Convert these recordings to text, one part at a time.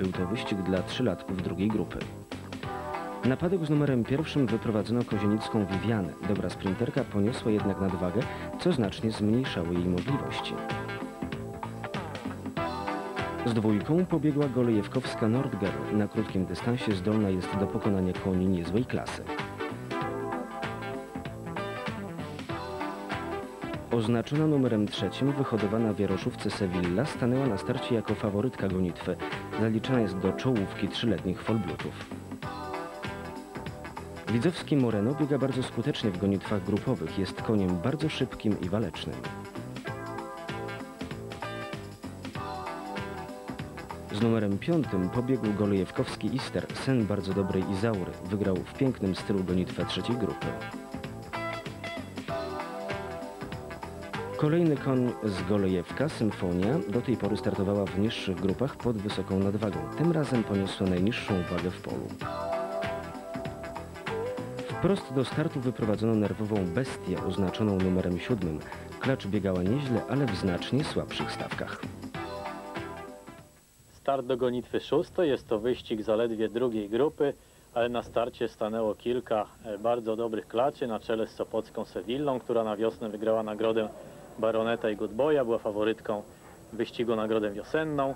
Był to wyścig dla trzylatków drugiej grupy. Na padok z numerem pierwszym wyprowadzono kozienicką Vivianę. Dobra sprinterka poniosła jednak nadwagę, co znacznie zmniejszało jej możliwości. Z dwójką pobiegła Golejewkowska Nordgel. Na krótkim dystansie zdolna jest do pokonania koni niezłej klasy. Oznaczona numerem trzecim, wyhodowana w Jaroszówce Sevilla, stanęła na starcie jako faworytka gonitwy. Zaliczana jest do czołówki trzyletnich folblutów. Widzowski Moreno biega bardzo skutecznie w gonitwach grupowych. Jest koniem bardzo szybkim i walecznym. Z numerem piątym pobiegł Golejewkowski Ister, syn bardzo dobrej Izaury. Wygrał w pięknym stylu gonitwę trzeciej grupy. Kolejny koń z Golejewka, Symfonia, do tej pory startowała w niższych grupach pod wysoką nadwagą. Tym razem poniosła najniższą wagę w polu. Wprost do startu wyprowadzono nerwową bestię oznaczoną numerem siódmym. Klacz biegała nieźle, ale w znacznie słabszych stawkach. Start do gonitwy szóstej. Jest to wyścig zaledwie drugiej grupy, ale na starcie stanęło kilka e, bardzo dobrych klaczy na czele z Sopocką Sewillą, która na wiosnę wygrała nagrodę Baroneta i Goodboya, była faworytką wyścigu nagrodę wiosenną.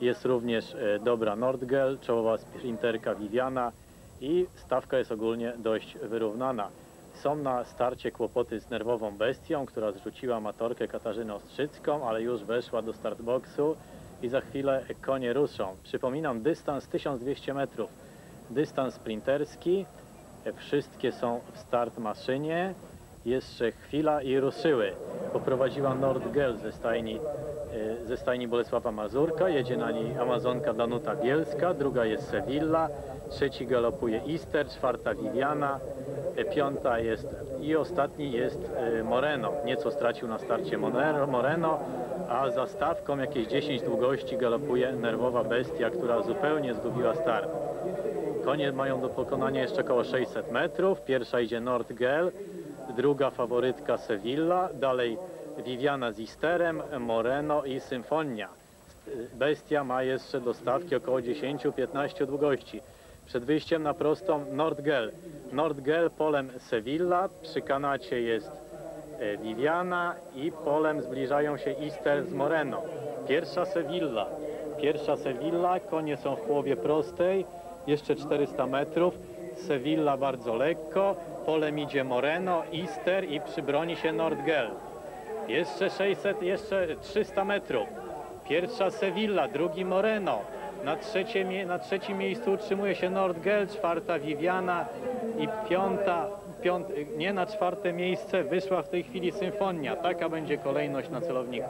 Jest również e, dobra Nordgel, czołowa sprinterka Viviana i stawka jest ogólnie dość wyrównana. Są na starcie kłopoty z nerwową bestią, która zrzuciła amatorkę Katarzynę Ostrzycką, ale już weszła do startboxu i za chwilę konie ruszą. Przypominam, dystans 1200 metrów, dystans sprinterski, E, wszystkie są w start maszynie. Jeszcze chwila i ruszyły. Poprowadziła Nordgel ze stajni, e, ze stajni Bolesława Mazurka. Jedzie na niej Amazonka Danuta Bielska, druga jest Sevilla, trzeci galopuje Ister, czwarta Viviana, e, piąta jest i ostatni jest e, Moreno. Nieco stracił na starcie Moreno, a za stawką jakieś 10 długości galopuje nerwowa bestia, która zupełnie zgubiła start. Konie mają do pokonania jeszcze około 600 metrów. Pierwsza idzie Nordgel, druga faworytka Sevilla, dalej Viviana z Isterem, Moreno i Symfonia. Bestia ma jeszcze do stawki około 10-15 długości. Przed wyjściem na prostą Nordgel. Nordgel polem Sevilla, przy kanacie jest e, Viviana i polem zbliżają się Ister z Moreno. Pierwsza Sevilla. Pierwsza Sevilla, konie są w połowie prostej, jeszcze 400 metrów. Sevilla bardzo lekko, polem idzie Moreno, Ister i przybroni się Nordgel. Jeszcze 600, jeszcze 300 metrów. Pierwsza Sevilla, drugi Moreno. Na, trzecie, na trzecim miejscu utrzymuje się Nordgel, czwarta Viviana i piąta, piąt, nie na czwarte miejsce wyszła w tej chwili Symfonia. Taka będzie kolejność na celowniku.